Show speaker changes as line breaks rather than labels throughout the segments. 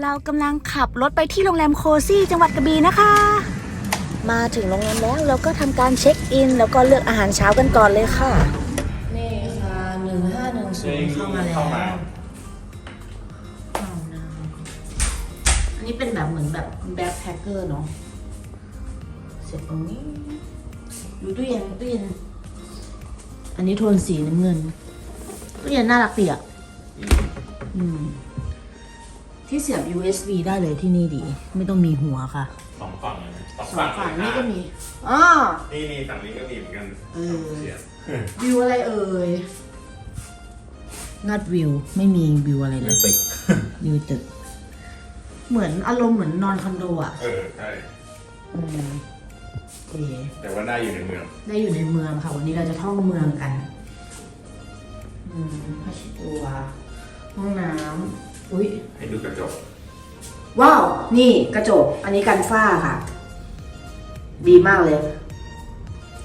เรากำลังขับรถไปที่โรงแรมโคซี่จังหวัดกระบี่นะคะ มาถึงโรงแรมแล้วเราก็ทำการเช็คอิน แล้วก็เลือกอาหารเช้ากันก่อนเลยค่ะ นี่ค่ะหนึ่งห้าหนึ่งศูนย์เข้ามาแล้ว
เข้ามา
เอานะอันนี้เป็นแบบเหมือนแบบแบ็คแพคเกอร์เนาะเสร็จตรงนี้ดูตู้เย็นตู้เย็นอันนี้โทนสีน้ำเงินตู้เย็นน่ารักดีอะอืม ที่เสียบ USB ได้เลยที่นี่ดี ไม่ต้องมีหัวค่ะ
สองฝั่งเลยนะ
สองฝั่งนี่ก็มีอ๋อ
นี่นี่ฝั่งนี้ก็มีเหมือนกัน
เออ
เสียบ
วิวอะไรเอ่ยนัดวิว ไม่มีวิวอะไรเลย
ตึก
วิวตึก เหมือนอารมณ์เหมือนนอนคอนโดอะ
เออใช่
อืมโอเค
แต่ว่าได้อยู่ในเมือง
ได้อยู่ในเมืองค่ะ วันนี้เราจะท่องเมืองกัน อืมผ้าเช็ดตัว ห้องน้ำ อุ้ย
ให้ดูกระจก
ว้าว นี่กระจก อันนี้กันฝ้าค่ะ ดีมากเลย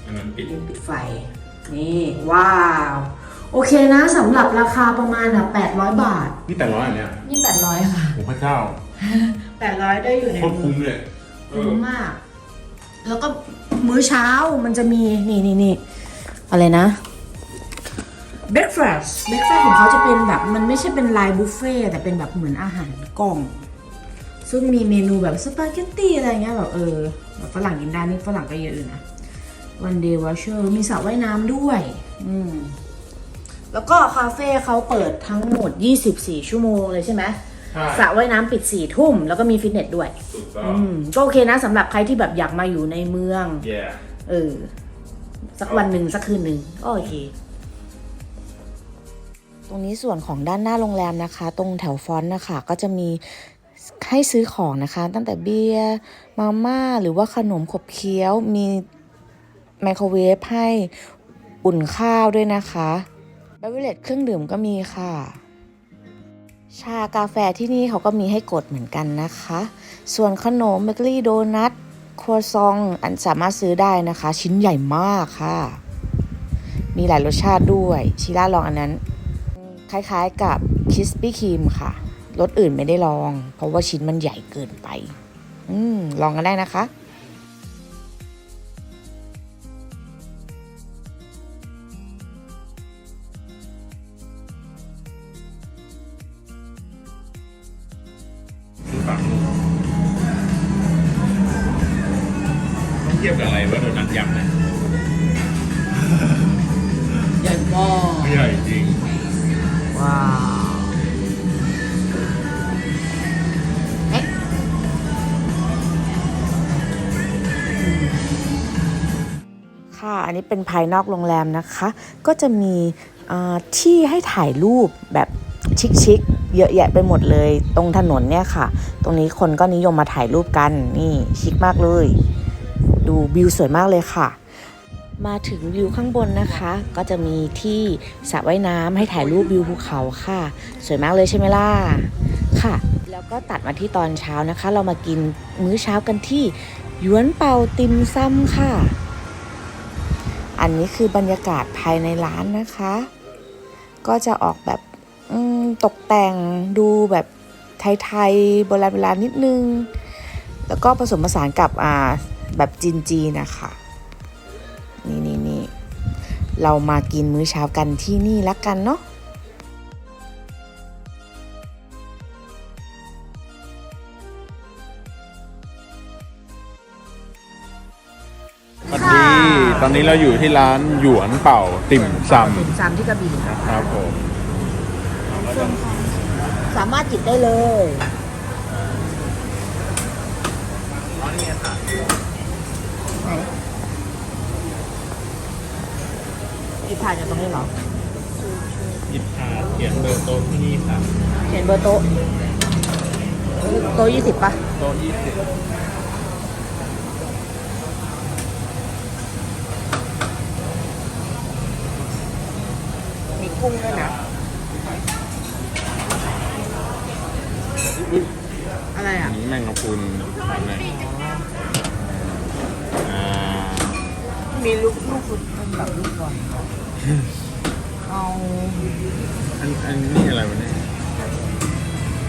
อันนั้นปิด
ปิดไฟ นี่ ว้าว โอเคนะสำหรับราคาประมาณอะ800 บาท
นี่แต่ร้อยอันเนี้ย
นี่800ค่ะ
โอ้พระเจ้า
800 ได้อยู่ใน
โคตร
มื
คุ้ม
อ
เลยเอ
คุ้
อ
มมาก แล้วก็มื้อเช้ามันจะมีนี่นี่นี่อะไรนะ breakfast breakfast ของเขาจะเป็นแบบมันไม่ใช่เป็นไลน์บุฟเฟ่ต์แต่เป็นแบบเหมือนอาหารกล่อง ซึ่งมีเมนูแบบสปาเกตตี้อะไรเงี้ยแบบเออแบบฝรั่งกินได้นี่ฝรั่งก็เยอะอยู่นะ one day voucher มีสระว่ายน้ำด้วย อืมแล้วก็คาเฟ่เขาเปิดทั้งหมด 24 ชั่วโมงเลยใช่ไหม
ใช่
สระว่ายน้ำปิด4ทุ่ม แล้วก็มีฟิตเนสด้วย
ถูกต้อง
อืมก็โอเคนะสำหรับใครที่แบบอยากมาอยู่ในเมือง
แย่
เออ สักวันหนึ่งสักคืนหนึ่งก็โอเค ตรงนี้ส่วนของด้านหน้าโรงแรมนะคะ ตรงแถวฟอนต์นะคะ ก็จะมีให้ซื้อของนะคะ ตั้งแต่เบียร์มาม่า หรือว่าขนมขบเคี้ยว มีไมโครเวฟให้อุ่นข้าวด้วยนะคะเบเวอร์เลตเครื่องดื่มก็มีค่ะ ชากาแฟที่นี่เขาก็มีให้กดเหมือนกันนะคะ ส่วนขนมเบเกอรี่โดนัทครัวซองอันสามารถซื้อได้นะคะ ชิ้นใหญ่มากค่ะ มีหลายรสชาติด้วยชิล่าลองอันนั้น คล้ายๆกับคิสปี้ครีมค่ะรสอื่นไม่ได้ลอง เพราะว่าชิ้นมันใหญ่เกินไป อืม ลองกันได้นะคะ
ค่ะ
อันนี้เป็นภายนอกโรงแรมนะคะ ก็จะมีที่ให้ถ่ายรูปแบบชิคๆเยอะแยะไปหมดเลย ตรงถนนเนี่ยค่ะ ตรงนี้คนก็นิยมมาถ่ายรูปกันนี่ชิคมากเลย ดูวิวสวยมากเลยค่ะ มาถึงวิวข้างบนนะคะ ก็จะมีที่สระว่ายน้ำให้ถ่ายรูปวิวภูเขาค่ะ สวยมากเลยใช่ไหมล่ะค่ะ แล้วก็ตัดมาที่ตอนเช้านะคะ เรามากินมื้อเช้ากันที่ยวนเป่าติมซัมค่ะ อันนี้คือบรรยากาศภายในร้านนะคะ ก็จะออกแบบตกแต่งดูแบบไทยๆโบราณโบราณนิดนึง แล้วก็ผสมผสานกับอ่าแบบจีนๆนะคะนี่นี่นี่เรามากินมื้อเช้ากันที่นี่ละกันเนาะ
ตอนนี้เราอยู่ที่ร้านหยวนเป่าติ่มซ
ติ่มซำที่กระบี่ำ
ครับผม
สามารถจิบได้เลยไหนหยิบถ่ายจากตรงนี้เหรอ
หยิบคาเขียนเบอร์โต๊ะที่นี่ครับ
เขียนเบอร์โต๊ะ โต๊ะยี่สิบป่ะ
โต๊ะยี่สิบ
กุ้งด้วยนะ อะไรอะ
อันนี้แมงกะพรุนอะไรอ่า
มีลูกลูกฟุตเป็นแบบลูกบอลเอา
อันอันนี้อะไรวะเนี่ย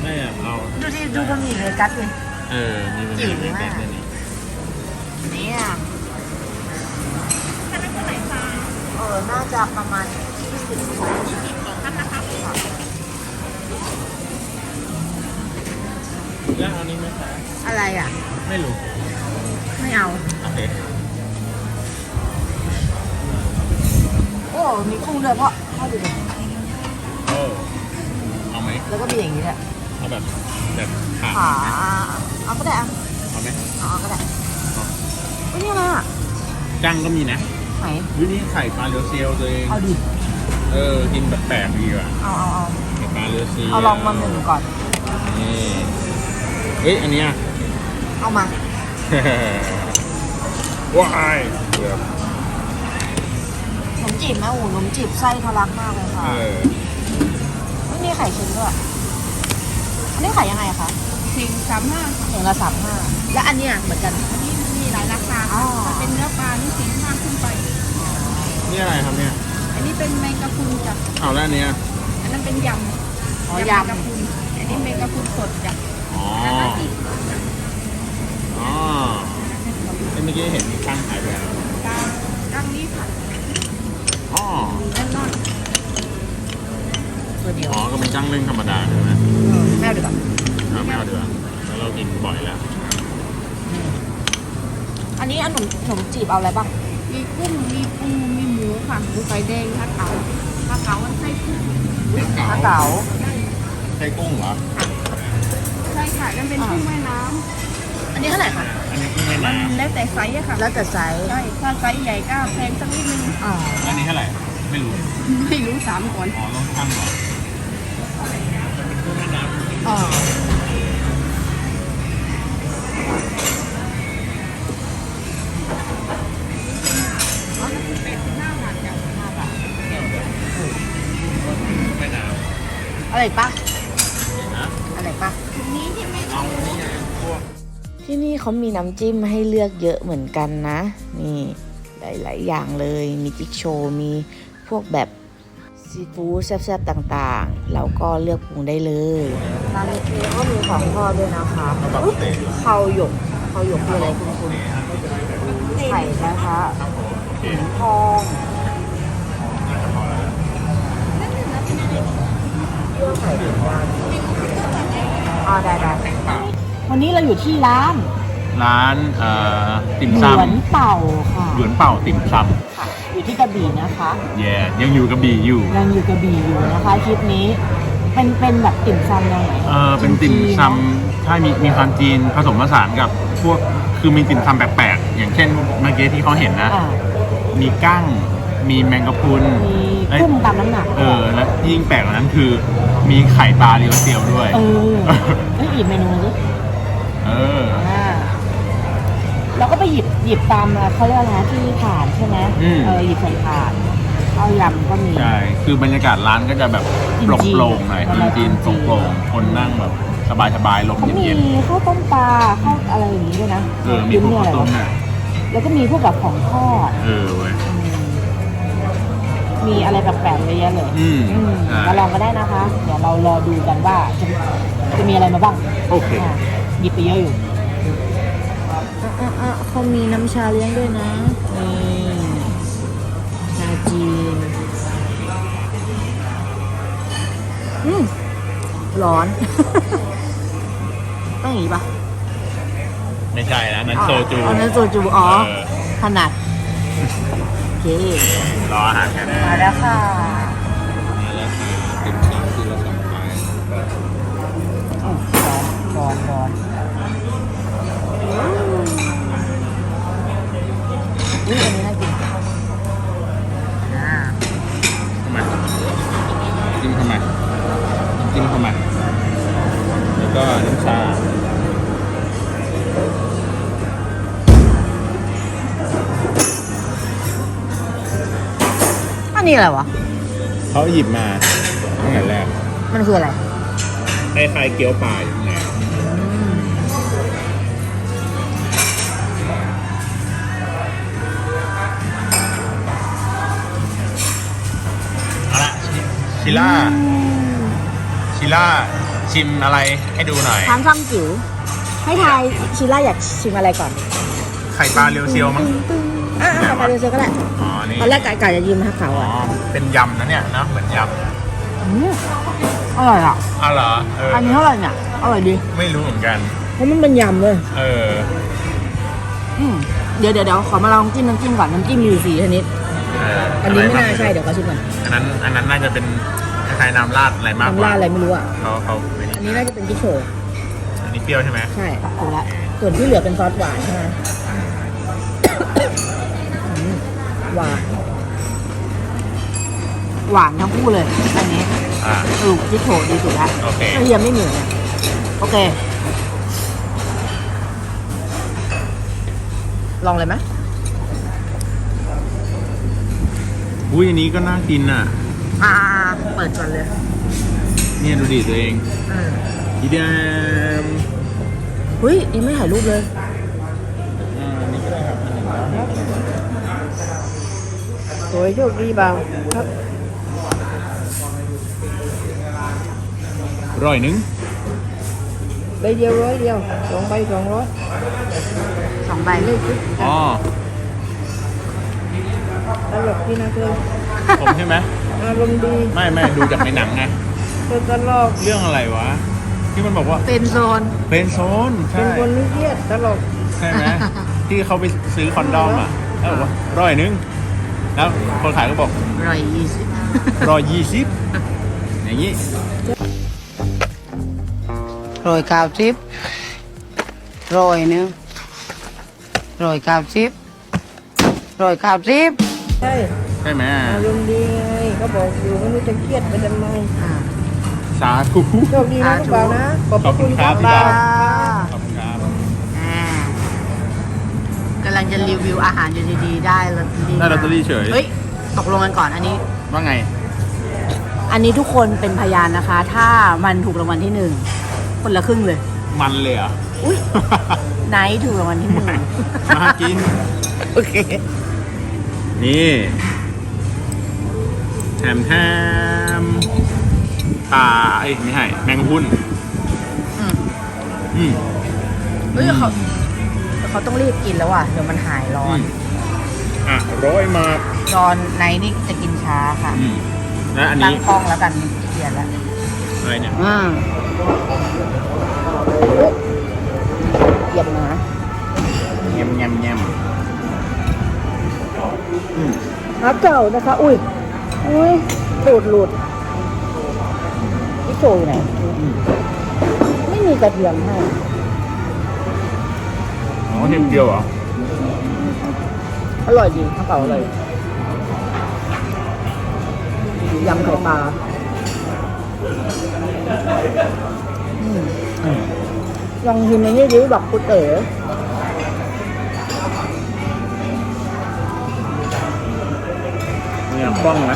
ไม่อะเอา
ดูดิดูบะหมี่เลยกัสเลย
เออ มีมัน
จิ๋ว
มี
มาก
แบบนี้
เนี่ยเออ น่าจะประมาณ20คน
แล้วเอานี้ไหมคะ
อะไรอะ
ไม่รู้
ไม่เอา
โอเค
โอ้ มีกุ้งด้วยเพราะพ่อดูดิ
เออเอาไหม
แล้วก็มีอย่างนี้ด้วย
เอาแบบแบบขา
ขาเอาก็ได้อะ
เอาไหม
เอาก็ได้เฮ้ยนี่อะไรอะ
จังก็มีนะ
ไหน
วินี่ไข่ปลาเรือเซียวตัวเอง
เอาดิ
เออ กินแบบแปลกดีว่ะ
เอาเอาเอา
ไข่ปลาเรือเซียว
เอาลองมาหนึ่งก่อน
นี่เฮ้ย อันเนี้ย
เอามา
ว้ายเกือบ
ขนมจีบไหมโอ้โหขนมจีบไส้ทะลักมากเลยค่ะ
เออ
เฮ้ยนี่ไข่เค็มด้วยอันนี้ขายยังไงอะคะ
สี่สามห้า
อย่างละสามห้าแล้วอันเนี้ยเหมือนกัน
อันนี้มีหลายราคา
อ๋อ
ถ้าเป็นเนื้อปลานี่สี่ห้าขึ้นไป
นี่อะไรครับเนี่ย
อันนี้เป็นแมงกะพรุนจ้ะ
เอาแล้วอันเนี้ย
อันนั้นเป็นย
อ๋อำย
แมงกะพรุนอันนี้แมงกะพรุนสดจ้ะ
อ๋อ
แล้วก็อีก
อ๋อเอ้ยเมื่อกี้เห็นมีข้างขายไปแล้ว
กลางกลางนี้ค่ะ
อ๋อ
แน่นอนำ
ตัวเดียว
อ๋อ ก็เป็นจ้างเล่งธรรมดาใช่ไหม
เออแม่เอาดีกว่า
เอาไม่เอาดีกว่าแล้วเรากินบ่อยแล้ว
อันนี้อันขนมขนมจีบเอาอะไรบ้าง
มีกุ้งมีปูมีหมู ค่ะหมูไฟแดงผ้าเก๋าผ้าเก๋ามันไส้กุ้ง
ข้าวเก๋า
ใช่กุ้งเหรอ
ใช่ค่ะนั่นเป็นกุ้งแม่น้
อันนี้เท่าไหร่คะ
อันนี้กุ้งแม่ำ
มัน
น้
แล้วแต่ไซส์อะค่ะ
แล้วแต่ไซส์
ใช่ถ้าไซส์ใหญ่ก็แพงสักนิดนึง
อ๋อำ
อันนี้เท่าไหร่ไม่รู้
ไม่รู้สามก่อน
อ๋อต้องชั่งก่อนกุ้งแม่น้
อ๋อ อะไรปะำ
นะ
อะไรปะ
ถุงนี้ที่ไม่
เอานี่ไงพวก
ที่นี่เขามีน้ำจิ้มให้เลือกเยอะเหมือนกันนะ นี่หลาย ๆ อย่างเลย มีจิ๊กโชว์ มีพวกแบบซีฟู้ดแซ่บๆ ต่างๆเราก็เลือกปรุงได้เลยร้านนี้ก็มีของทอดด้วยนะคะ
เอาแบบเต็ม
ข้าวหยกข้าวหยกคืออะไรคุณคุณไข่นะคะ
ครับผมโอเค
หินทอง อไข่ถึงด้านอ๋อได้ได้วันนี้เราอยู่ที่ร้าน
ร้านเอ่อติ่ม
หย
ซ
วนเป่าค่ะำ
หยวนเป่าติ่มซ
ค่ะ อยู่ที่กระบี่นะคะำ
แย่ยังอยู่กระบี่อยู่
ยังอยู่กระบี่อยู่นะคะคลิปนี้ เป็นเป็นแบบติ่มซำแนวไหน
เออเป็นติ่มซำใช่มีมีความจีนผสมผสานกับพวกคือมีติ่มซำแปลกๆอย่างเช่นเมื่อกี้ที่เขาเห็นนะ
อ่า
มีกั้ง มีแมงกะพรุน
มี
เอ้ย
กุ้งตามน้ำหนัก
เออ และยิ่งแปลกกว่านั้นคือ มีไข่ปลาเรียวเซียวด้วย
เออเอ้ยหยิบเมนูดิ
เออ
อ่าเราก็ไปหยิบหยิบตามเขาเรียกอะไรนะที่ถาดใช่ไหม
อืม
เออหยิบใส่ถาดข้าวยำก็มี
ใช่คือบรรยากาศร้านก็จะแบบ
จี
โป
นๆ
ร่งๆหน่อย
ประมาณ
จีน
จี
ๆ
นๆ
โปร่งๆคนนั่งแบบสบายๆลม
เขามี
เย็น
ข้าวต้มปลาข้าวอะไรอย่างนี้ด้วยนะ
ๆเออมีพวก
เนี่ย
ข้าว
อะไร
ต้ม
วะ
เนี่ย
แล้วก็มีพวกแบบของทอด
เออเว้ย
อื มมีอะไรแปลกๆเยอะแยะเลย
อืม
อืม
ใช่
มาลองก็ได้นะคะ เดี๋ยวเรารอดูกันว่าจะจะมีอะไรมาบ้าง
โอเค
อะหยิบไปเยอะอยู่อะอะเขามีน้ำชาเลี้ยงด้วยนะ นี่ชาจีนอืมร้อน ต้องอย่างนี้ปะ
ไม่ใช่นะนั้นโซจู
อ๋อนั้นโซจูอ๋อ
เออ
ถนัดโอ เค
รออาหารแค่นั้น
มาแล้วค่ะ
มาแล้วค่ะติ่มซำคือละสองไม้
อ๋อร้อนร้อนร้อนอุ้ยอันนี้น่า น
นี้
อะไรวะ
เขาหยิบมาตั้งแต่แรก
มันคืออะไร
คล้ายๆเกี๊ยวปลาอยู่ข้างในเอาละชิชิล่า ชิล่า ชิมอะไรให้ดูหน่อย
ทางช่องจิ๋วให้ทายชิล่าอยากชิมอะไรก่อน
ไข่ปลาเรียวเซียวมั้ง
อะ อะไปเดี๋ยวเจอก็ได้
อ๋อนี่
ตอนแรกไก่จะยืมให้เขา
อ๋อ
อะ
เป็นยำนะเนี่ยนะเหมือนย
อืมอร่อยอะำ
อ๋อเหรอเออ
อันนี้เท่าไหร่เนี่ย อร่อยดี
ไม่รู้เหมือนกัน
เพราะมันเป็นยำเลย
เออ
อืมเดี๋ยวเดี๋ยวเดี๋ยวขอมาลองจิ้มน้ำจิ้มก่อนน้ำจิ้มมีอยู่สี่ชนิด
เออ
อันนี้ไม่ะ
ร
น่า
บ้ง
ใช่เดี๋ยวขอชิมก่อน
อันนั้น อันนั้นน่าจะเป็นคล้ายๆน้ำราดอะไรมากก
น้ำ
ว่า
ราดอะไรไม่รู้อะ
เขาเขาไม่
อัน
นี่
นี้น่าจะเป็นกิ๊กโชว์
อันนี้เปรี้ยวใช่ไหม
ใช่ถูกละส่วนที่เหลือเป็นซอสหวานใช่ไหม หวาน หวานทั้งคู่เลย อันนี้
อ่า
สรุปกิ๊กโชว์ดีสุดละ
โอเค
กระเทียมไม่มีเลยโอเค ลองเลยไหม
อุ้ยอันนี้ก็น่ากินอะ
อ่าเปิดก่อนเลย
เนี่ยดูดิตัวเอง
อืม
อีเดม
เฮ้ยยังไม่ถ่ายรูปเลย
อ่าอันนี้ก็ได้ครับอันหนึ่งนะ
โอ้ยโชคดีเบาครับ
ร้อยหนึ่ง
ใบเดียวร้อยเดียวสองใบสองร้อยสองใบเลยสิ
อ๋อ
ตลกที่นะเธอ
ผมใช่ไหม
อารมณ์ดี
ไม่ไม่ดูจากในหนังไง
เธอตลก
เรื่องอะไรวะ ที่มันบอกว่า
เป็นโซน
เป็นโซน
เป็
ใช่
นคนไม่เครียดตลก
ใช่ไหมที่เขาไปซื้อคอนดอมอะแล้วบอกว่าร้อยหนึง แล้วคนขายก็บอก
ร้อยยี่สิบ
ร้อยยี่สิบอย่างนี้
ร้อยเก้าสิบร้อยหนึงร้อยเก้าสิบร้อยเก้าสิบ
ใช่
ใช่ไหม
อารมณ์ดีไงเขาบอกอยู่ไม่รู้จะเครียดไปทำไม
สาธุ
โชคดีนะลูกเบานะขอบพ
ขอบ
ระ
คุ
คุณ
ณ
ค
ครั
รับบ
พี่
บา
บ่าว
ลังจะรีวิวอาหารอยู่ดีๆ ได้ลอตเตอรี่
ได้ลอตเตอรี่เฉย
เฮ้ย ตกลงกันก่อนอันนี้
ว่าไง
อันนี้ทุกคนเป็นพยานนะคะ ถ้ามันถูกรางวัลที่หนึ่งคนละครึ่งเลย
มันเลยเหรอ
อุ้ย ไนท์ถูกรางวัลที่หนึ่ง
มากิน
โอเค
นี่แถมแถมปลาเอ้ยไม่ใช่แมงหุ่น
อืม
อืม
เฮ้ยเขา เขาต้องรีบกินแล้วอะเดี๋ยวมันหายร้อน
อะร้อยมาก
ตอนไนท์นี่จะกินช้าค่ะ
อืมและอัน
ตั้
นี้
งกล้องแล้วกันเขียนแล้ว
อะไรเนี่ย
อ่า
เหยียบนะ
แยมแยมแยมอืม
ครับเก่านะคะ อุ้ย อุ้ยหลุดหลุดพี่โชว์อยู่ไหน
อืม
ไม่มีกระเทียมให้
อ๋อเทียมเดียวเหรอ
อร่อยดีข้าวเก่าอร่อยยำไข่ปลาอืม
อืม
ลองชิมในนี้ดิบอกคุณเต๋อ
เนี่ยป้องไหม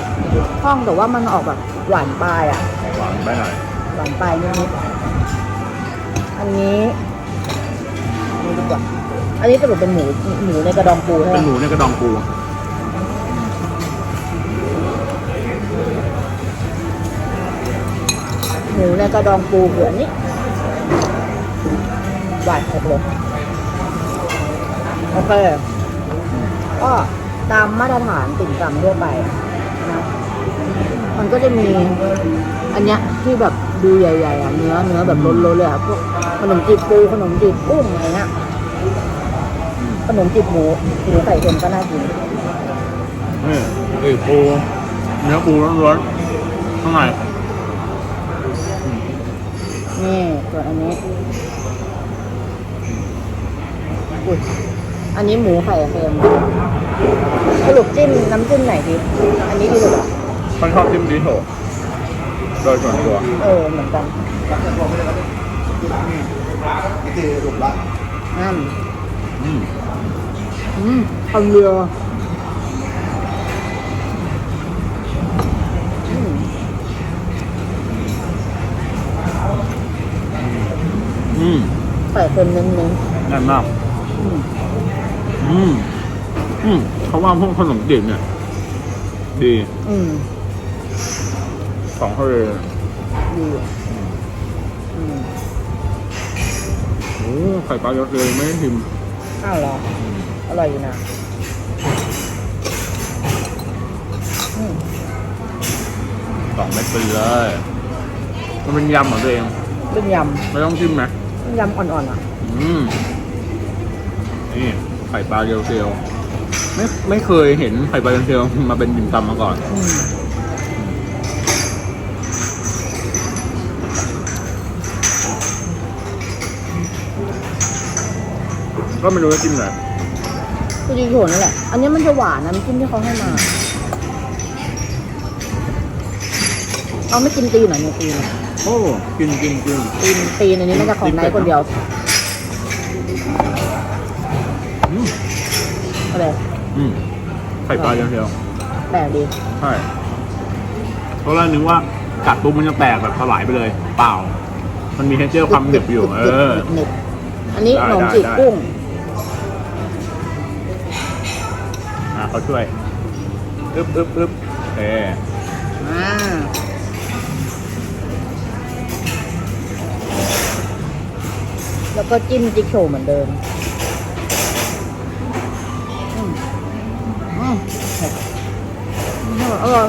ห้องแต่ว่ามันออกแบบหวานปลายอะ
หวานไปหน่อย
หวานปลายนิดๆอันนี้ดูดีกว่า อันนี้สรุปเป็นหมูหมูในกระดองปูใช่ไหม
เป็นหมูในกระดองปู
หมูในกระดองปูเผือนนี้หวานครบเลยโอเคก็ตามมาตรฐานติ่มซำทั่วไปนะมันก็จะมีอันเนี้ยที่แบบดูใหญ่ๆอะเนื้อเนื้อแบบล้นๆเลยอะพวกขนมจีบปูขนมจีบกุ้งอะไรเงี้ย ขนมจีบหมูหมูไข่เค็มก็น่ากิน
เออเอ้ยปูเนื้อปูร้อนๆข้างใน
นี่ส่วนอันนี้อุ้ยอันนี้หมูไข่เค็มสรุปจิ้มน้ำจิ้มไหนดีอันนี้ดีสุดเหรอ
เขาชอบจิ้มดิโถโดยส่วนตัว
เออเหมือนกันนั่น
อืม
อืมเอาเรืออืม
อืม
ไข่เค็มเน้น
แน่นมาก
ๆอืม
อืม อืมเขาว่าพวกขนมจีบเนี่ย ดี
อืม
ของเขาเลย
ดีอืม
โอ้ไข่ปลาเยอะเลยไม่ได้ชิม
อ้าวเหรอ อ ร่อยอยู่นะอืม
สองเม็ดไปเลยมันเป็นยำเหรอตัวเอง
เป็นย
ไม่ต้องชิมไหมำ
เป็นยำอ่อนๆอะ
อืมนี่ไข่ปลาเรียวเซียวไม่ไม่เคยเห็นไข่ปลาเรียวเซียวมาเป็นดิมตำมาก่อน
อืม
ก็ไม่รู้จะกินอะไร
คือดีโฉนนั่นแหละ อันนี้มันจะหวานนะน้ำจิ้มที่เขาให้มา เอาไม่กินตีนเหรอเนี่ยตีนอะ
โอ้กินกินกิน
ตีนตีนอันนี้น่าจะของนายคนเดียว
อืม
อะไร
อืมไข่ปลาเรียวเซียว
แปลกดี
ใช่เพราะเรานึกว่ากัดปุ๊บมันจะแตกแบบสลายไปเลยเปล่า มันมีเทคเจอร์ความหนึบอยู่ เออ
หนึบอันนี้
ได้
ขนม
ได้
จีบ
ได้
กุ้ง
เขาช่วยอึ๊บอึ๊บอึ๊บเออ
อ่าแล้วก็จิ้มจิ๊กโชว์เหมือนเดิมอืมอืมเผ็ดอร่อย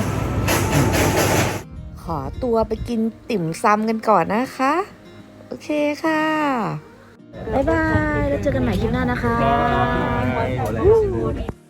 ขอตัวไปกินติ่มซำกันก่อนนะคะ โอเคค่ะ บ๊ายบาย แล้วเจอกันใหม่คลิปหน้านะคะ
Bye.